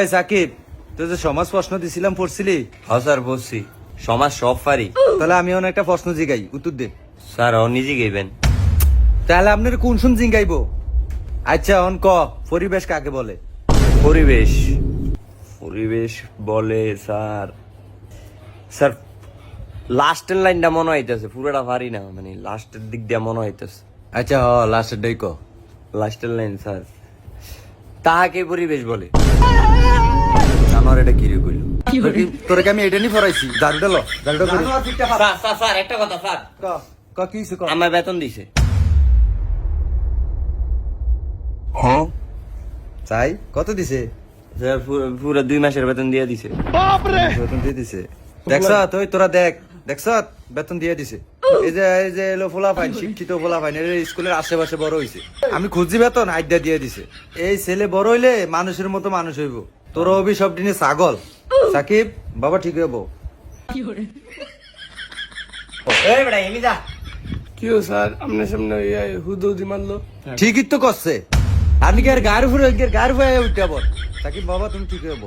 এই সাকিব তুই যে সমাজ প্রশ্ন দিছিলাম পড়ছিলি? হ্যাঁ স্যার বলছি। সমাজ সব পারি। তাহলে আমি অনেক একটা প্রশ্ন জিগাই উত্তর দে। স্যার নিজে তাহলে আপনার কোন শুন জিগাইবো? আচ্ছা অন ক পরিবেশ কাকে বলে? পরিবেশ। পরিবেশ বলে স্যার। স্যার লাস্টের লাইনটা মনে হইতেছে পুরোটা পারি না মানে লাস্টের দিক দিয়ে মনে হইতেছে। আচ্ছা হ লাস্টের ডাই ক। লাস্টের লাইন স্যার। তাহাকে পরিবেশ বলে। আমার এটা কি রে কইল তোরে আমি এটা নি ফরাইছি দারুটা ল দারুটা করি স্যার স্যার স্যার একটা কথা স্যার। ক ক কি হইছে ক? আমার বেতন দিছে। চাই কত দিছে? স্যার পুরো- দুই মাসের বেতন দিয়ে দিছে। বেতন দিয়ে দিছে। দেখছ তুই তোরা দেখ। দেখছ বেতন দিয়ে দিছে। এই যে এই যে এলো ফাইন শিক্ষিত ফাইন এর স্কুলের আশেপাশে বড় হইছে। আমি খুঁজি বেতন আড্ডা দিয়ে দিছে। এই ছেলে বড় হইলে মানুষের মতো মানুষ হইব। তোর অভি সব দিনে ছাগল। সাকিব বাবা ঠিক হইব। স্যার আপনার সামনে হুদৌদি মারলো। ঠিকই তো করছে। আপনি কি আর গাড়ি ফুরে কি আর গাড়ি ফুরে উঠতে সাকিব বাবা তুমি ঠিক হইব।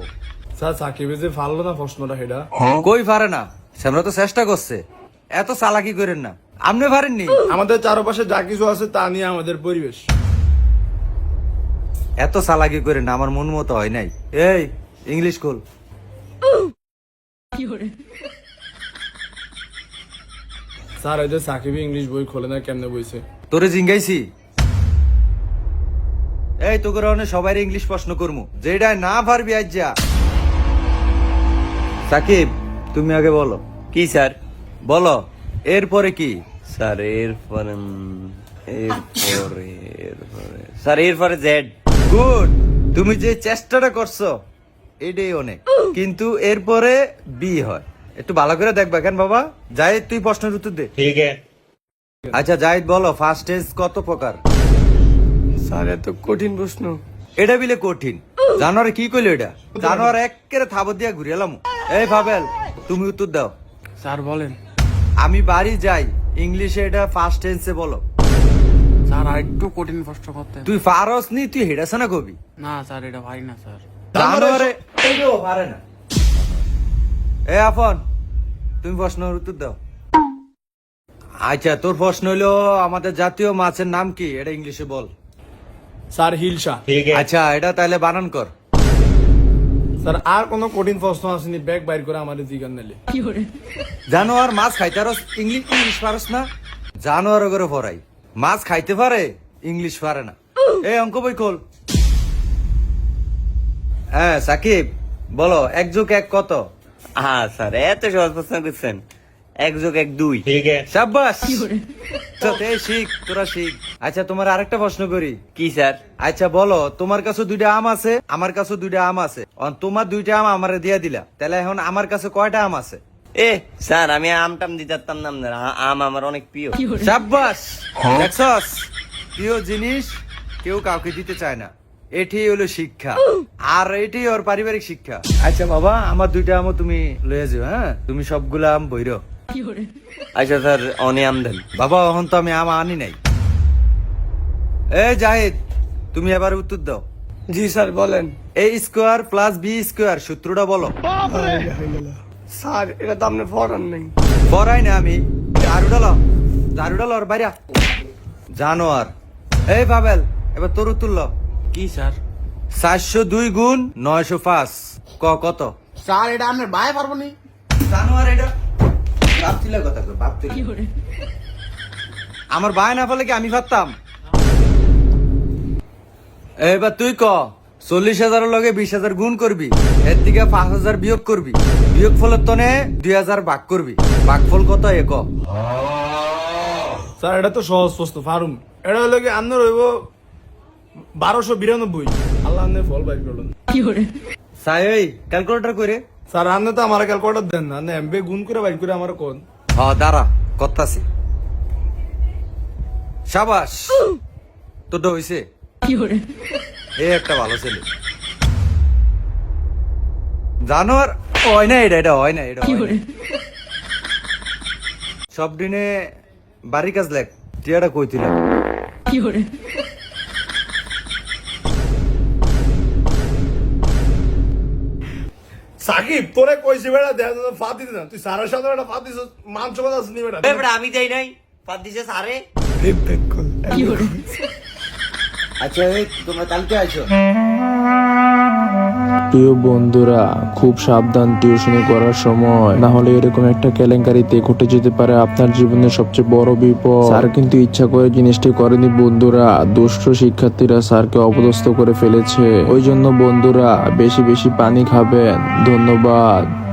স্যার সাকিবে যে না প্রশ্নটা সেটা? কই পারে না? সামনে তো চেষ্টা করছে। এত চালাকি করেন না। আপনি পারেননি? আমাদের চারপাশে যা কিছু আছে তা নিয়ে আমাদের পরিবেশ। এত চালাকি করে না আমার মন মতো হয় নাই। এই ইংলিশ স্কুল স্যার ওই যে সাকিবি ইংলিশ বই খোলে না কেমনে বইছে? তোরে জিঙ্গাইছি। এই তো করে সবাই ইংলিশ প্রশ্ন করমু। যেটা না পারবি আজ যা সাকিব তুমি আগে বলো। কি স্যার? বলো এরপরে কি? স্যার এরপরে এরপরে এরপরে। স্যার এরপরে জেড গুড তুমি যে চেষ্টাটা করছ এটাই অনেক। কিন্তু এরপরে বি হয়। একটু ভালো করে দেখবা কেন বাবা? জাহিদ তুই প্রশ্নের উত্তর দে। ঠিক আছে। আচ্ছা জাহিদ বলো ফার্স্ট এজ কত প্রকার? স্যার এত কঠিন প্রশ্ন। এটা বিলে কঠিন। জানোয়ারে কি কইলো এটা? জানোয়ার একেরে থাবত দিয়া ঘুরে এলাম। এই পাবেল তুমি উত্তর দাও। স্যার বলেন। আমি বাড়ি যাই ইংলিশে এটা ফার্স্ট টেন্সে বলো। স্যার আর একটু কঠিন প্রশ্ন করতে। তুই পারস নি তুই হেডাস না কবি? না স্যার এটা ভাই না স্যার। জানোয়ারে এইটাও পারে না। এ আফন তুমি প্রশ্নের উত্তর দাও। আচ্ছা তোর প্রশ্ন হইল আমাদের জাতীয় মাছের নাম কি? এটা ইংলিশে বল। স্যার হিলসা আচ্ছা এটা তাহলে বানান কর। স্যার আর কোনো কঠিন প্রশ্ন আসেনি ব্যাগ বাইর করে আমাদের জিগান নিলে। জানোয়ার মাছ খাইতে পারস ইংলিশ ইংলিশ পারস না? জানোয়ার করে পড়াই। মাছ খাইতে পারে ইংলিশ পারে না। এই অঙ্ক বই খোল। হ্যাঁ সাকিব বলো এক যোগ এক কত? হ্যাঁ স্যার এত সহজ প্রশ্ন করছেন। এক যোগ এক দুই। সাব্বাস! তো এই শিখ তোরা শিখ। আচ্ছা তোমার আরেকটা প্রশ্ন করি। কি স্যার? আচ্ছা বলো তোমার কাছে দুইটা আম আছে? আমার কাছে দুইটা আম আছে। তোমার দুইটা আম আমারে দিয়া দিলা। তাহলে এখন আমার কাছে কয়টা আম আছে? এ স্যার আমি আম টাম দিতে পারতাম না আপনার। আম আমার অনেক প্রিয়। সাব্বাস! দেখছস? প্রিয় জিনিস কেউ কাউকে দিতে চায় না। এটি হলো শিক্ষা। আর এটি ওর পারিবারিক শিক্ষা। আচ্ছা বাবা আমার দুইটা আমও তুমি লয়ে যাও হ্যাঁ? তুমি সবগুলা আম বইর। আচ্ছা স্যার অনে আম দেন। বাবা এখন তো আমি আম আনি নাই। এ জাহিদ তুমি এবার উত্তর দাও। জি স্যার বলেন। A square plus B square সূত্রটা বলো। স্যার এটা তো আপনি ফরান নেই। পড়াই না আমি। ঝাড়ুটা ল ঝাড়ুটা লর বাইরা। জানোয়ার। এই পাবেল এবার তোর উত্তর ল কি স্যার? চারশো দুই গুণ নয়শো পাঁচ। ক কত? স্যার এটা আপনার ভাই পারব নি। জানোয়ার এটা। ভাবছিলে কথা ভাবছিলে। আমার ভাই না ফলে কি আমি পারতাম? এবার তুই ক চল্লিশ হাজারের লগে বিশ হাজার গুণ করবি এর দিকে পাঁচ হাজার বিয়োগ করবি। বিয়োগ ফলের তনে দুই হাজার ভাগ করবি। ভাগ ফল কত এ ক? স্যার এটা তো সহজ প্রশ্ন ফারুম এটা হলো কি আপনার হইব বারোশো বিরানব্বই। আল্লাহ আপনি ফল বাইর করলেন। সাই ওই ক্যালকুলেটর করে স্যার আপনি তো আমার ক্যালকুলেটার দেন না। এমবে গুণ করে বাইর করে আমার কোন? হ দাঁড়া করতাছি। সাবাস তোরটা হইছে। এ একটা ভালো ছেলে। জানোয়ার হয় না এটা এটা হয় না এটা সব দিনে বাড়ির কাজ লেখ টিয়াটা সাকিব তোরে কইছি বেড়া দেখ ফাঁদ দিতে না তুই সারের সাথে একটা ফাঁদ মাংস কথা শুনি বেড়া আমি যাই নাই। পাত দিছে সারে আচ্ছা প্রিয় বন্ধুরা, খুব সাবধান টিউশনি করার সময়। না হলে এরকম একটা কেলেঙ্কারিতে ঘটে যেতে পারে আপনার জীবনের সবচেয়ে বড় বিপদ। স্যার কিন্তু ইচ্ছা করে জিনিসটি করেনি বন্ধুরা। দুষ্ট শিক্ষার্থীরা স্যারকে অপদস্থ করে ফেলেছে। ওই জন্য বন্ধুরা, বেশি বেশি পানি খাবেন। ধন্যবাদ।